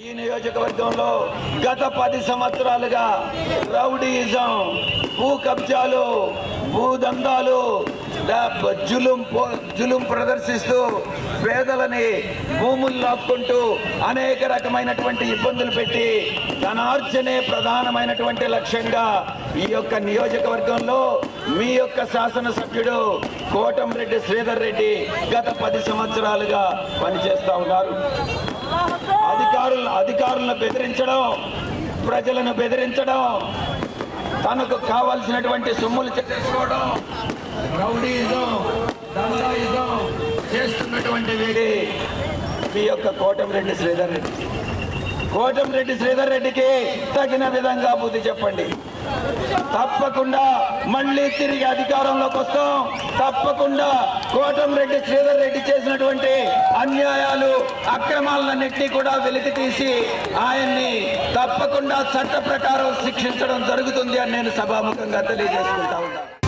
ఈ నియోజకవర్గంలో గత పది సంవత్సరాలుగా రౌడీయిజం భూ కబ్జాలు భూదందాలు జులుం జులుం ప్రదర్శిస్తూ పేదలని భూములు లాక్కుంటూ అనేక రకమైనటువంటి ఇబ్బందులు పెట్టి ధనార్జనే ప్రధానమైనటువంటి లక్ష్యంగా ఈ యొక్క నియోజకవర్గంలో మీ యొక్క శాసనసభ్యుడు కోటంరెడ్డి శ్రీధర్ రెడ్డి గత పది సంవత్సరాలుగా పనిచేస్తూ ఉన్నారు. అధికారులను అధికారులను బెదిరించడం ప్రజలను బెదిరించడం తనకు కావాల్సినటువంటి సొమ్ములు చేసుకోవడం రౌడీయిజం దండాయిజం చేస్తున్నటువంటి వీడి మీ యొక్క కోటంరెడ్డి శ్రీధర్ రెడ్డి. కోటంరెడ్డి శ్రీధర్ రెడ్డికి తగిన విధంగా బుద్ధి చెప్పండి. తప్పకుండా మళ్ళీ తిరిగి అధికారంలోకి వస్తాం. తప్పకుండా కోటంరెడ్డి శ్రీధర్ రెడ్డి చేసినటువంటి అన్యాయాలు అక్రమాలన్నింటినీ కూడా వెలికి తీసి ఆయన్ని తప్పకుండా చట్ట ప్రకారం శిక్షించడం జరుగుతుంది అని నేను సభాముఖంగా తెలియజేసుకుంటా ఉన్నాను.